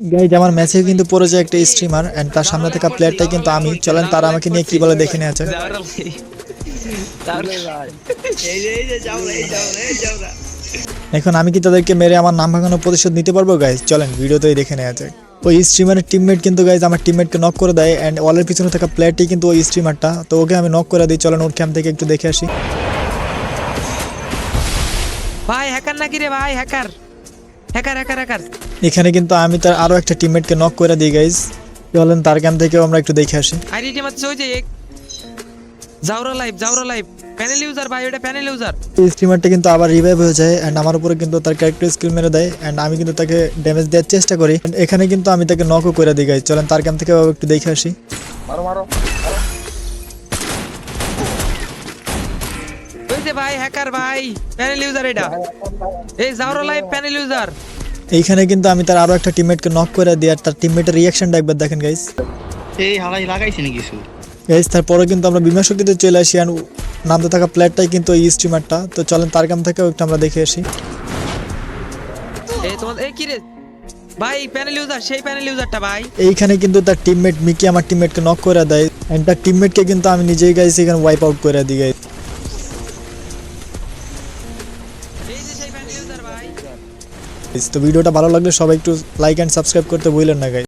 Guys আমার ম্যাচে কিন্তু পড়ে যায় একটা স্ট্রিমার এন্ড তার সামনে থাকা প্লেয়ারটাই কিন্তু আমি। চলেন, তারা আমাকে নিয়ে কি বলে দেখে নেওয়া যাক। এই যে এই যে যাও না এই যাও না এই যাও না এখন আমি কি তাদেরকে মেরে আমার নাম ভাঙানোর প্রতিশোধ নিতে পারব গাইজ চলেন, ভিডিওতেই দেখে নেওয়া যাক। ওই স্ট্রিমারের টিমমেট কিন্তু গাইজ আমার টিমমেটকে নক করে দেয় অ্যান্ড ওয়ালের পিছনে থাকা প্লেয়ারটি কিন্তু ওই স্ট্রিমারটা তো ওকে আমি নক করে দিই, চলেন ওর ক্যাম্প থেকে একটু দেখে আসি। ভাই হ্যাকার নাকি রে ভাই হ্যাকার হ্যাকার হ্যাকার হ্যাকার এখানে কিন্তু আমি তার আরও একটা টিমমেটকে নক করে দিই গাইজ চলেন তার ক্যাম্প থেকেও আমরা একটু দেখে আসি। আইডি টিম আছে ওই যে এক জাউরা লাইভ জাউরা লাইভ প্যানেল ইউজার ভাই ওটা প্যানেল ইউজার এই স্ট্রিমারটা কিন্তু আবার রিভাইভ হয়ে যায় অ্যান্ড আমার উপরে কিন্তু তার ক্যারেক্টার স্কিল মেরে দেয় অ্যান্ড আমি কিন্তু তাকে ড্যামেজ দেওয়ার চেষ্টা করি। এখানে কিন্তু আমি তাকে নকও করে দিই গাইজ চলেন তার ক্যাম্প থেকে একটু দেখে আসি। ওই যে ভাই হ্যাকার ভাই প্যানেল ইউজার এটা। এই জাউরা লাইভ প্যানেল ইউজার এইখানে কিন্তু আমি তার আরও একটা টিমমেটকে নক করে দিই আর তার টিমমেটের রিয়াকশনটা একবার দেখেন গাইজ এই হালাই লাগাইছে নাকি কিছু? গাইজ তারপরে কিন্তু আমরা বিমা শক্তিতে চলে আসি আর নামতে থাকা প্লেয়ারটাই কিন্তু এই স্ট্রিমারটা তো চলেন তার ক্যাম্প থেকেও একটু আমরা দেখে আসি। এই তোমার এই কি রে? ভাই প্যানেল ইউজার সেই প্যানেল ইউজারটা ভাই। এইখানে কিন্তু তার টিমমেট মিকি আমার টিমমেটকে নক করে দেয়। অ্যান্ড তার টিমমেটকে কিন্তু আমি নিজেই গাইজ এখানে ওয়াইপ আউট করে দিই গাইজ তো ভিডিওটা ভালো লাগলে সবাই একটু লাইক অ্যান্ড সাবস্ক্রাইব করতে ভুলেন না গাইজ